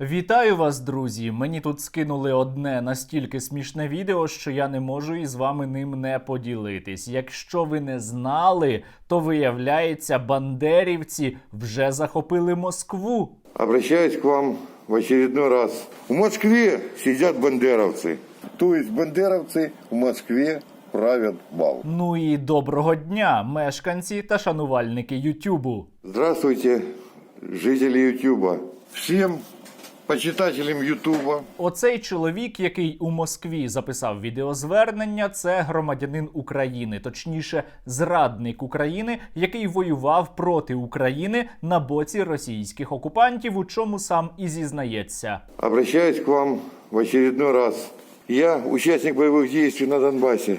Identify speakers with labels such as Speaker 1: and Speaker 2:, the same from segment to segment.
Speaker 1: Вітаю вас, друзі! Мені тут скинули одне настільки смішне відео, що я не можу із вами ним не поділитись. Якщо ви не знали, то виявляється, бандерівці вже захопили Москву.
Speaker 2: Обращаюсь к вам в очередной раз. В Москве сидят бандеровцы. То есть бандеровцы в Москве правят бал.
Speaker 1: Ну і доброго дня, мешканці та шанувальники Ютубу.
Speaker 2: Здравствуйте, жители Ютуба. Всем почитателям Ютуба,
Speaker 1: Оцей чоловік, який у Москві записав відеозвернення, це громадянин України, точніше, зрадник України, який воював проти України на боці російських окупантів, у чому сам і зізнається.
Speaker 2: обращаюсь к вам в очередной раз. Я участник боевых действий на Донбассе.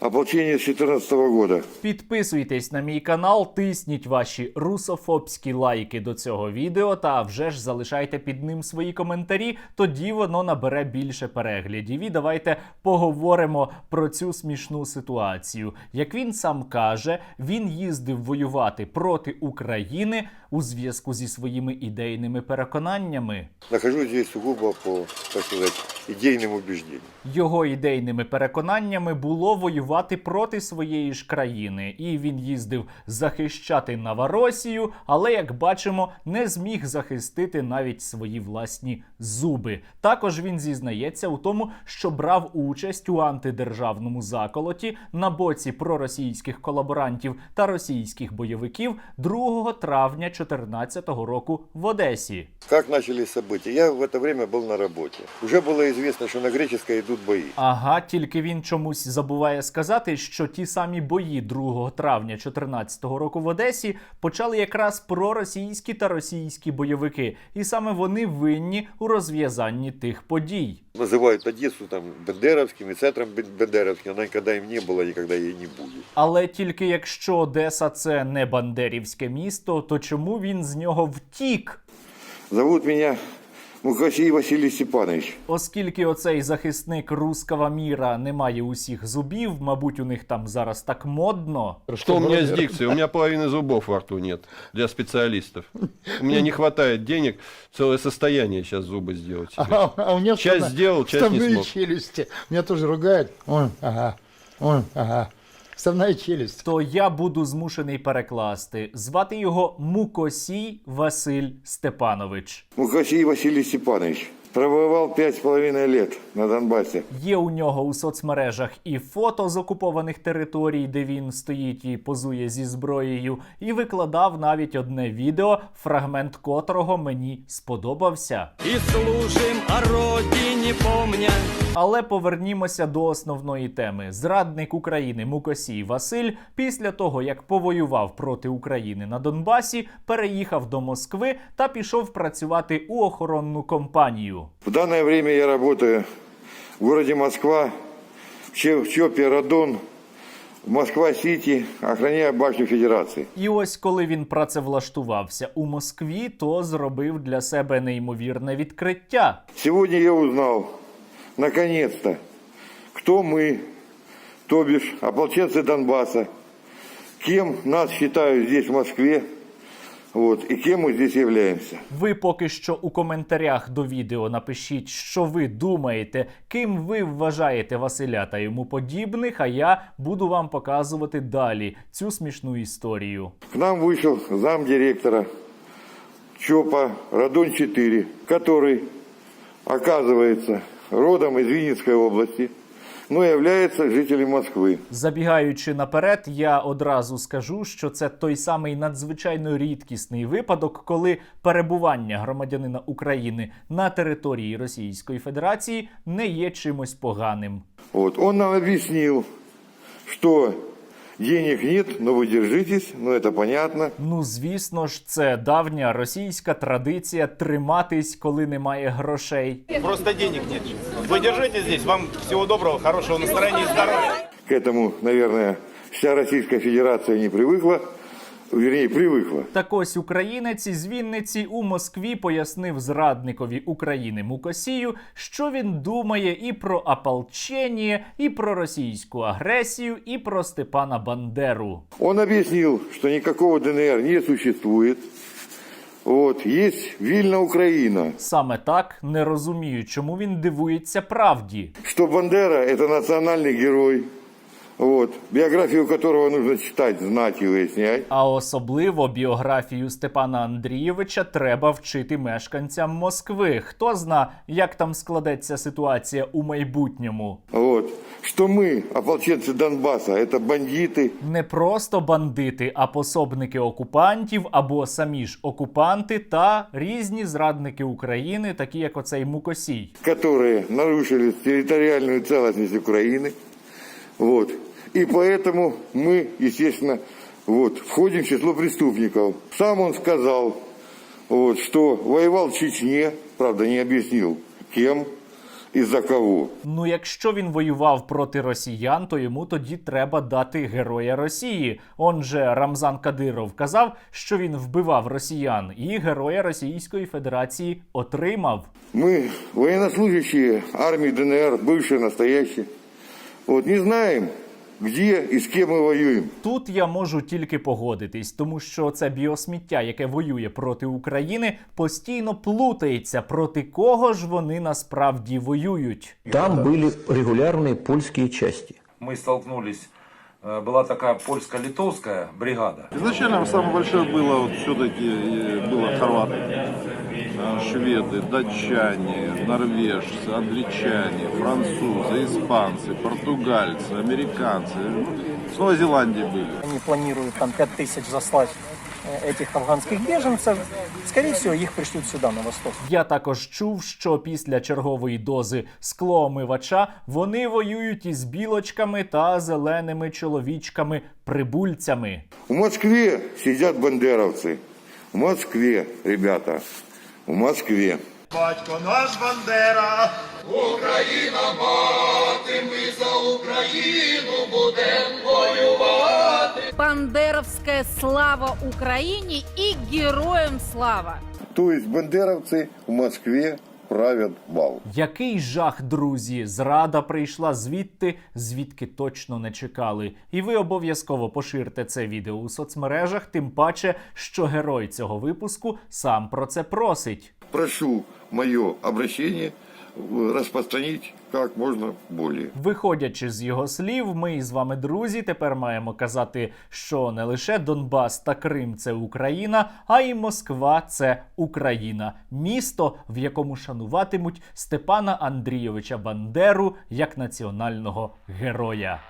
Speaker 2: Ополчение с 2014 года.
Speaker 1: Підписуйтесь на мій канал, тисніть ваші русофобські лайки до цього відео та вже ж залишайте під ним свої коментарі. Тоді воно набере більше переглядів. І давайте поговоримо про цю смішну ситуацію. Як він сам каже, він їздив воювати проти України у зв'язку зі своїми ідейними переконаннями.
Speaker 2: Нахожусь здесь сугубо по, так сказать, идейным убеждениям.
Speaker 1: Його ідейними переконаннями було воювати проти своєї ж країни, і він їздив захищати Новоросію, але як бачимо, не зміг захистити навіть свої власні зуби. Також він зізнається у тому, що брав участь у антидержавному заколоті на боці проросійських колаборантів та російських бойовиків 2 травня 2014 року в Одесі.
Speaker 2: Как начались события? Я в это время был на работе. Уже было известно, что на греческой идут бои.
Speaker 1: Ага, тільки він чомусь забуває сказати, що ті самі бої 2 травня 2014 року в Одесі почали якраз проросійські та російські бойовики, і саме вони винні у розв'язанні тих подій.
Speaker 2: Называют Одессу там Бендеровским и центром Бен- Бендеровским. Она никогда им не была, никогда ей не будет.
Speaker 1: Але тільки якщо Одеса це не бандерівське місто, то чому він з нього втік?
Speaker 2: Зовут меня Мукасий Василий Степанович.
Speaker 1: Оскільки оцей захисник руского міра не має усіх зубів, мабуть, у них там зараз так модно.
Speaker 3: Что у меня с дикцией? У меня половины зубов во рту нет для специалистов. У меня не хватает денег, целое состояние сейчас зубы сделать. себе.
Speaker 4: А, а у меня
Speaker 3: Часть
Speaker 4: вставна-
Speaker 3: сделал, часть не
Speaker 4: вставные
Speaker 3: смог.
Speaker 4: челюсти. Меня тоже ругают. Ой, ага. Ой, ага. Вставная челюсть.
Speaker 1: то я буду змушений перекласти. Звати його Мукосій Василь Степанович.
Speaker 2: Мукосій Василь Степанович. С половиной лет на Донбассе.
Speaker 1: Є у нього у соцмережах і фото з окупованих територій, де він стоїть і позує зі зброєю, і викладав навіть одне відео, фрагмент котрого мені сподобався.
Speaker 5: И служим о родине помня.
Speaker 1: Але повернімося до основної теми. Зрадник України Мукосій Василь після того, як повоював проти України на Донбасі, переїхав до Москви та пішов працювати у охоронну компанію.
Speaker 2: В данное время я работаю в городе Москва, в ЧОПе «Радон», в Москва-Сити, охраняя башню Федерации.
Speaker 1: І ось коли він працевлаштувався у Москві, то зробив для себе неймовірне відкриття.
Speaker 2: Сегодня я узнал, наконец-то, кто мы, то бишь ополченцы Донбасса, кем нас считают здесь, в Москве, вот, и кем мы здесь являемся.
Speaker 1: Ви поки що у коментарях до відео напишіть, що ви думаєте, ким ви вважаєте Василя та йому подібних. А я буду вам показувати далі цю смішну історію.
Speaker 2: К нам вышел замдиректора ЧОПа «Радон-4», который, оказывается, родом из Винницкой области, но является жителем Москвы.
Speaker 1: Забігаючи наперед, я одразу скажу, що це той самий надзвичайно рідкісний випадок, коли перебування громадянина України на території Російської Федерації не є чимось поганим.
Speaker 2: От Он нам объяснил, что денег нет, но вы держитесь, ну это понятно.
Speaker 1: Ну, звісно ж, це давня російська традиція триматись, коли немає грошей.
Speaker 6: Просто денег нет. Вы держите здесь. Вам всего доброго, хорошего настроения и здоровья.
Speaker 2: К этому, наверное, вся Российская Федерация не привыкла, вернее, привыкла.
Speaker 1: Так ось українець із Вінниці у Москві пояснив зрадникові України Мукосію, що він думає і про ополчення, і про російську агресію, і про Степана Бандеру.
Speaker 2: Он объяснил, что никакого ДНР не существует, Вот, есть Вильна, Украина.
Speaker 1: Саме так не розумію, чому він дивується правді.
Speaker 2: Что Бандера – это национальный герой, вот, биографию которого нужно читать, знать и выяснять.
Speaker 1: А особливо біографію Степана Андрійовича треба вчити мешканцям Москви. Хто зна, як там складеться ситуація у майбутньому.
Speaker 2: Вот. Что мы, ополченцы Донбасса, это бандиты,
Speaker 1: Не просто бандити, а пособники окупантів або самі ж окупанти та різні зрадники України, такі як оцей Мукосій.
Speaker 2: которые нарушили территориальную целостность Украины. Вот. И поэтому мы, естественно, вот, входим в число преступников. Сам он сказал, вот, что воевал в Чечне, правда, не объяснил, кем и за кого.
Speaker 1: Ну, якщо він воював проти росіян, то йому тоді треба дати героя Росії. Он же Рамзан Кадиров казав, що він вбивав росіян, і героя Російської Федерації отримав.
Speaker 2: Мы, военнослужащие армии ДНР, бывшие, настоящие, вот, не знаем, где и с кем мы воюем.
Speaker 1: Тут я можу тільки погодитись, тому що це біосміття, яке воює проти України, постійно плутається, проти кого ж вони насправді воюють.
Speaker 7: Там были регулярные польские части.
Speaker 8: мы столкнулись, э, была такая польско-литовская бригада.
Speaker 9: Изначально самое большое было вот все-таки было хорваты, э, шведы, датчане, норвежцы, англичане, французы, испанцы, португальцы, американцы. Ну, С Новой Зеландии были.
Speaker 10: Они планируют там 5 тысяч заслать э, этих афганских беженцев. Скорее всего, их пришлют сюда, на восток.
Speaker 1: Я також чув, що після чергової дози склоомивача вони воюють із білочками та зеленими чоловічками прибульцями.
Speaker 2: В Москве сидят бандеровцы. В Москве, ребята, в Москве.
Speaker 5: Батько наш Бандера.
Speaker 11: Україна, мати, ми за Україну будемо воювати. Бандеровська слава Україні і героям слава!
Speaker 2: Тобто бандеровці бандеровцы в Москве правят бал.
Speaker 1: Який жах, друзі! Зрада прийшла звідти, звідки точно не чекали. І ви обов'язково поширте це відео у соцмережах, тим паче, що герой цього випуску сам про це просить.
Speaker 2: Прошу моє обращение э, як можна більше.
Speaker 1: Виходячи з його слів, ми з вами, друзі, тепер маємо казати, що не лише Донбас та Крим це Україна, а й Москва це Україна, місто, в якому шануватимуть Степана Андрійовича Бандеру як національного героя.